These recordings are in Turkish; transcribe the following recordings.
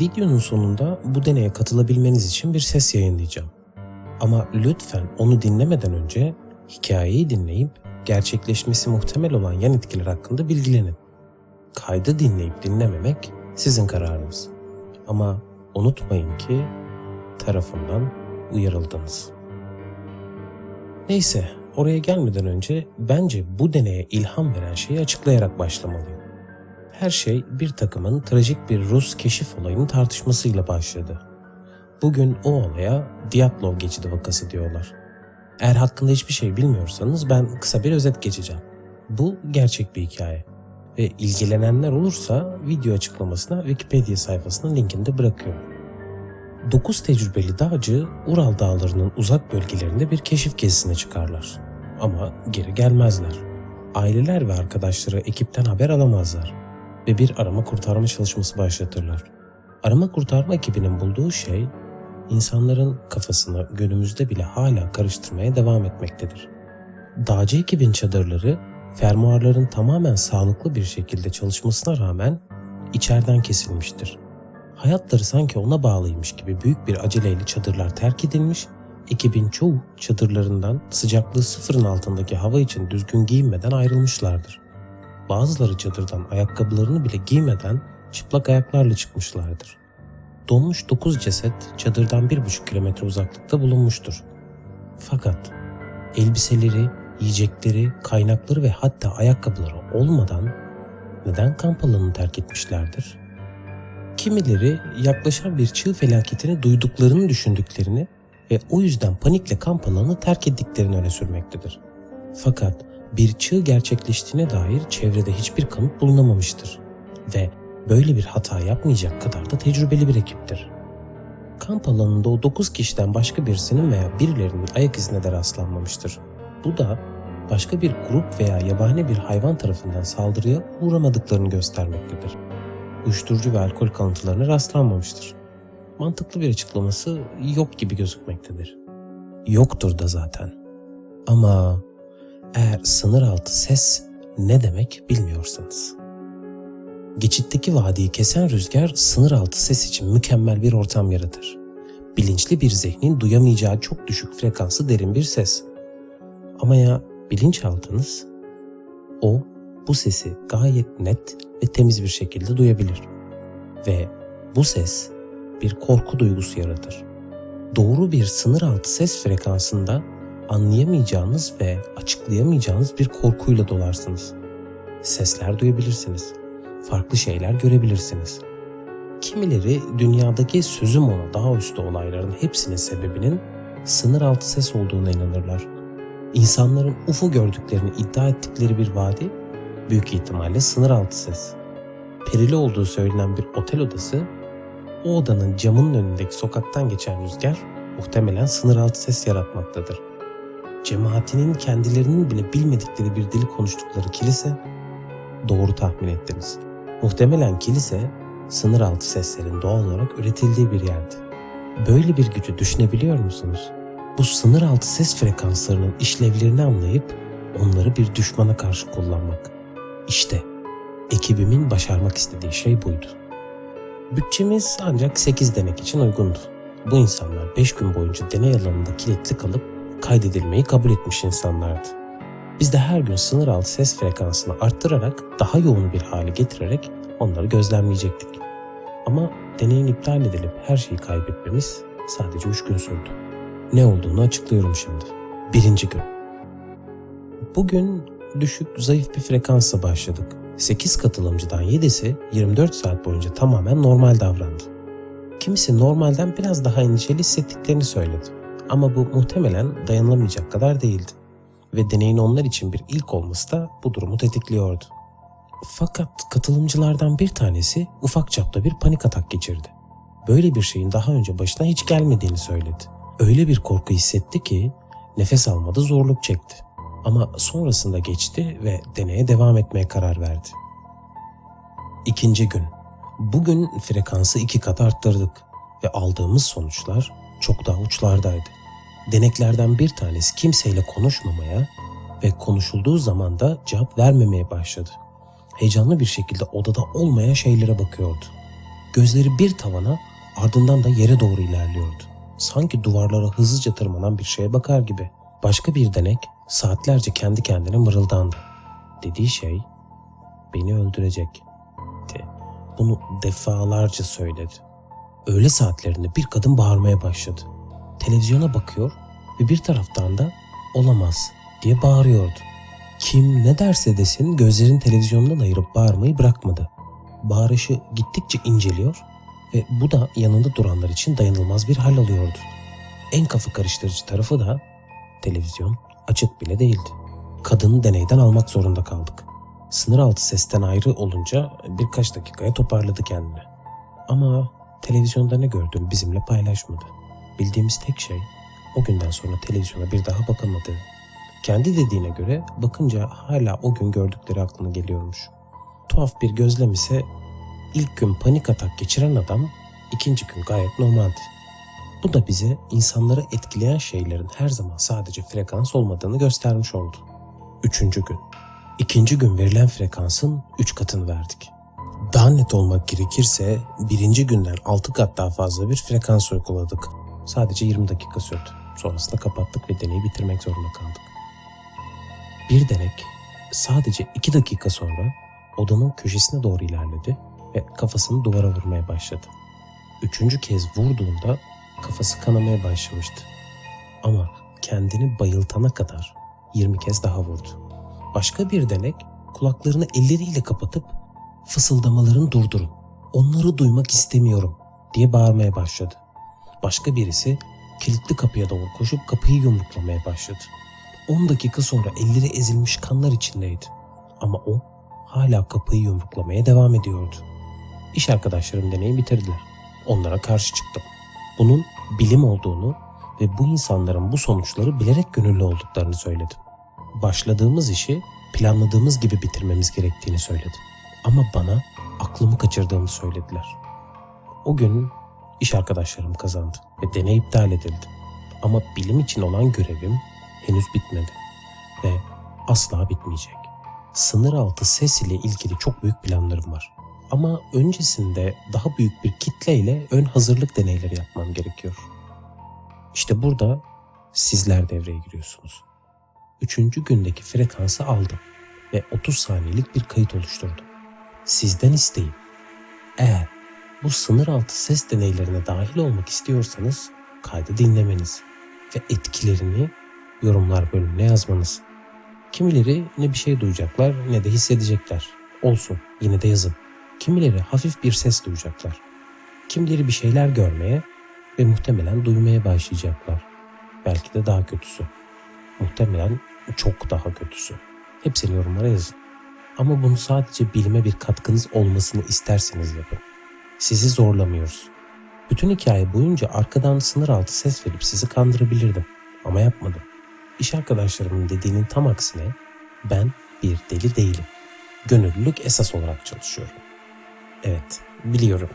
Videonun sonunda bu deneye katılabilmeniz için bir ses yayınlayacağım. Ama lütfen onu dinlemeden önce hikayeyi dinleyip gerçekleşmesi muhtemel olan yan etkiler hakkında bilgilenin. Kaydı dinleyip dinlememek sizin kararınız. Ama unutmayın ki tarafından uyarıldınız. Neyse, oraya gelmeden önce bence bu deneye ilham veren şeyi açıklayarak başlamalıyım. Her şey bir takımın trajik bir Rus keşif olayının tartışmasıyla başladı. Bugün o olaya Diatlov geçidi vakası diyorlar. Eğer hakkında hiçbir şey bilmiyorsanız ben kısa bir özet geçeceğim. Bu gerçek bir hikaye ve ilgilenenler olursa video açıklamasına Wikipedia sayfasının linkini de bırakıyorum. 9 tecrübeli dağcı Ural dağlarının uzak bölgelerinde bir keşif gezisine çıkarlar. Ama geri gelmezler. Aileler ve arkadaşları ekipten haber alamazlar ve bir arama kurtarma çalışması başlatırlar. Arama kurtarma ekibinin bulduğu şey insanların kafasını günümüzde bile hala karıştırmaya devam etmektedir. Dağcı ekibin çadırları fermuarların tamamen sağlıklı bir şekilde çalışmasına rağmen içeriden kesilmiştir. Hayatları sanki ona bağlıymış gibi büyük bir aceleyle çadırlar terk edilmiş, ekibin çoğu çadırlarından sıcaklığı sıfırın altındaki hava için düzgün giyinmeden ayrılmışlardır. Bazıları çadırdan ayakkabılarını bile giymeden çıplak ayaklarla çıkmışlardır. Donmuş 9 ceset çadırdan 1,5 kilometre uzaklıkta bulunmuştur. Fakat elbiseleri, yiyecekleri, kaynakları ve hatta ayakkabıları olmadan neden kamp alanını terk etmişlerdir? Kimileri yaklaşan bir çığ felaketini duyduklarını düşündüklerini ve o yüzden panikle kamp alanını terk ettiklerini öne sürmektedir. Fakat bir çığ gerçekleştiğine dair çevrede hiçbir kanıt bulunamamıştır ve böyle bir hata yapmayacak kadar da tecrübeli bir ekiptir. Kamp alanında o 9 kişiden başka birisinin veya birilerinin ayak izine de rastlanmamıştır. Bu da başka bir grup veya yabani bir hayvan tarafından saldırıya uğramadıklarını göstermektedir. Uyuşturucu ve alkol kalıntılarına rastlanmamıştır. Mantıklı bir açıklaması yok gibi gözükmektedir. Yoktur da zaten. Ama eğer sınır altı ses ne demek bilmiyorsanız. Geçitteki vadiyi kesen rüzgar sınır altı ses için mükemmel bir ortam yaratır. Bilinçli bir zihnin duyamayacağı çok düşük frekanslı derin bir ses. Ama ya bilinçaltınız? O bu sesi gayet net ve temiz bir şekilde duyabilir. Ve bu ses bir korku duygusu yaratır. Doğru bir sınır altı ses frekansında anlayamayacağınız ve açıklayamayacağınız bir korkuyla dolarsınız. Sesler duyabilirsiniz. Farklı şeyler görebilirsiniz. Kimileri dünyadaki sözüm ona daha üstü olayların hepsinin sebebinin sınır altı ses olduğuna inanırlar. İnsanların UFO gördüklerini iddia ettikleri bir vadi büyük ihtimalle sınır altı ses. Perili olduğu söylenen bir otel odası, o odanın camının önündeki sokaktan geçen rüzgar muhtemelen sınır altı ses yaratmaktadır. Cemaatinin kendilerinin bile bilmedikleri bir dili konuştukları kilise, doğru tahmin ettiniz. Muhtemelen kilise sınır altı seslerin doğal olarak üretildiği bir yerdi. Böyle bir gücü düşünebiliyor musunuz? Bu sınır altı ses frekanslarının işlevlerini anlayıp onları bir düşmana karşı kullanmak. İşte ekibimin başarmak istediği şey buydu. Bütçemiz ancak 8 denek için uygundu. Bu insanlar 5 gün boyunca deney alanında kilitli kalıp kaydedilmeyi kabul etmiş insanlardı. Biz de her gün sınır altı ses frekansını arttırarak daha yoğun bir hale getirerek onları gözlemleyecektik. Ama deneyin iptal edilip her şeyi kaybetmemiz sadece 3 gün sürdü. Ne olduğunu açıklıyorum şimdi. Birinci gün. Bugün düşük, zayıf bir frekansla başladık. 8 katılımcıdan 7'si 24 saat boyunca tamamen normal davrandı. Kimisi normalden biraz daha endişeli hissettiklerini söyledi. Ama bu muhtemelen dayanılamayacak kadar değildi. Ve deneyin onlar için bir ilk olması da bu durumu tetikliyordu. Fakat katılımcılardan bir tanesi ufak çapta bir panik atak geçirdi. Böyle bir şeyin daha önce başına hiç gelmediğini söyledi. Öyle bir korku hissetti ki nefes almada zorluk çekti. Ama sonrasında geçti ve deneye devam etmeye karar verdi. İkinci gün. Bugün frekansı iki kat arttırdık ve aldığımız sonuçlar çok daha uçlardaydı. Deneklerden bir tanesi kimseyle konuşmamaya ve konuşulduğu zaman da cevap vermemeye başladı. Heyecanlı bir şekilde odada olmayan şeylere bakıyordu. Gözleri bir tavana ardından da yere doğru ilerliyordu. Sanki duvarlara hızlıca tırmanan bir şeye bakar gibi. Başka bir denek saatlerce kendi kendine mırıldandı. Dediği şey beni öldürecek. De. Bunu defalarca söyledi. Öğle saatlerinde bir kadın bağırmaya başladı. Televizyona bakıyor ve bir taraftan da olamaz diye bağırıyordu. Kim ne derse desin gözlerin televizyondan ayırıp bağırmayı bırakmadı. Bağırışı gittikçe inceliyor ve bu da yanında duranlar için dayanılmaz bir hal alıyordu. En kafa karıştırıcı tarafı da televizyon açık bile değildi. Kadını deneyden almak zorunda kaldık. Sınır altı sesten ayrı olunca birkaç dakikaya toparladı kendini. Ama televizyonda ne gördüğünü bizimle paylaşmadı. Bildiğimiz tek şey o günden sonra televizyona bir daha bakamadığı. Kendi dediğine göre bakınca hala o gün gördükleri aklına geliyormuş. Tuhaf bir gözlem ise ilk gün panik atak geçiren adam ikinci gün gayet normaldi. Bu da bize insanları etkileyen şeylerin her zaman sadece frekans olmadığını göstermiş oldu. Üçüncü gün. İkinci gün verilen frekansın üç katını verdik. Daha net olmak gerekirse birinci günden altı kat daha fazla bir frekans uyguladık. Sadece 20 dakika sürdü. Sonrasında kapattık ve deneyi bitirmek zorunda kaldık. Bir denek sadece iki dakika sonra odanın köşesine doğru ilerledi ve kafasını duvara vurmaya başladı. Üçüncü kez vurduğunda kafası kanamaya başlamıştı. Ama kendini bayıltana kadar 20 kez daha vurdu. Başka bir denek kulaklarını elleriyle kapatıp fısıldamalarını durdurun. Onları duymak istemiyorum diye bağırmaya başladı. Başka birisi kilitli kapıya doğru koşup kapıyı yumruklamaya başladı. 10 dakika sonra elleri ezilmiş kanlar içindeydi. Ama o hala kapıyı yumruklamaya devam ediyordu. İş arkadaşlarım deneyi bitirdiler. Onlara karşı çıktım. Bunun bilim olduğunu ve bu insanların bu sonuçları bilerek gönüllü olduklarını söyledim. Başladığımız işi planladığımız gibi bitirmemiz gerektiğini söyledim. Ama bana aklımı kaçırdığımı söylediler. O gün iş arkadaşlarım kazandı ve deney iptal edildi. Ama bilim için olan görevim henüz bitmedi ve asla bitmeyecek. Sınır altı ses ile ilgili çok büyük planlarım var. Ama öncesinde daha büyük bir kitleyle ön hazırlık deneyleri yapmam gerekiyor. İşte burada sizler devreye giriyorsunuz. Üçüncü gündeki frekansı aldım ve 30 saniyelik bir kayıt oluşturdum. Sizden isteğim. Eğer bu sınır altı ses deneylerine dahil olmak istiyorsanız kaydı dinlemeniz ve etkilerini yorumlar bölümüne yazmanız. Kimileri ne bir şey duyacaklar ne de hissedecekler. Olsun yine de yazın. Kimileri hafif bir ses duyacaklar. Kimileri bir şeyler görmeye ve muhtemelen duymaya başlayacaklar. Belki de daha kötüsü. Muhtemelen çok daha kötüsü. Hepsini yorumlara yazın. Ama bunu sadece bilime bir katkınız olmasını isterseniz yapın. Sizi zorlamıyoruz. Bütün hikaye boyunca arkadan sınır altı ses verip sizi kandırabilirdim. Ama yapmadım. İş arkadaşlarımın dediğinin tam aksine ben bir deli değilim. Gönüllülük esas olarak çalışıyorum. Evet, biliyorum.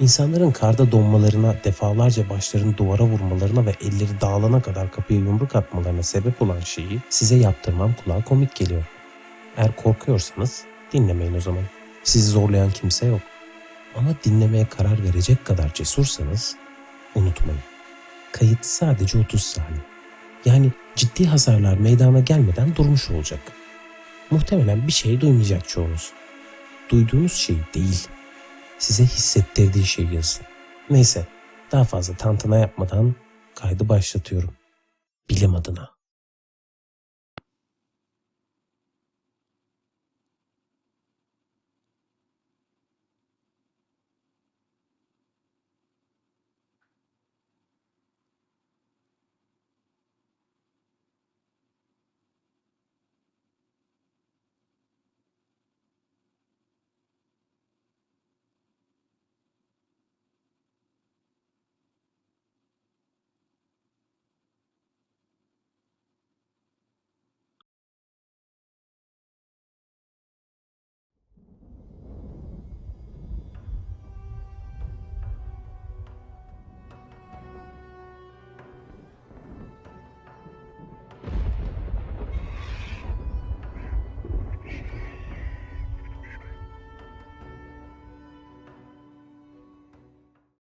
İnsanların karda donmalarına, defalarca başlarını duvara vurmalarına ve elleri dağılana kadar kapıya yumruk atmalarına sebep olan şeyi size yaptırmam kulağa komik geliyor. Eğer korkuyorsanız dinlemeyin o zaman. Sizi zorlayan kimse yok. Ama dinlemeye karar verecek kadar cesursanız unutmayın. Kayıt sadece 30 saniye. Yani ciddi hasarlar meydana gelmeden durmuş olacak. Muhtemelen bir şey duymayacak çoğunuz. Duyduğunuz şey değil, size hissettirdiği şeyi yazın. Neyse, daha fazla tantana yapmadan kaydı başlatıyorum. Bilim adına.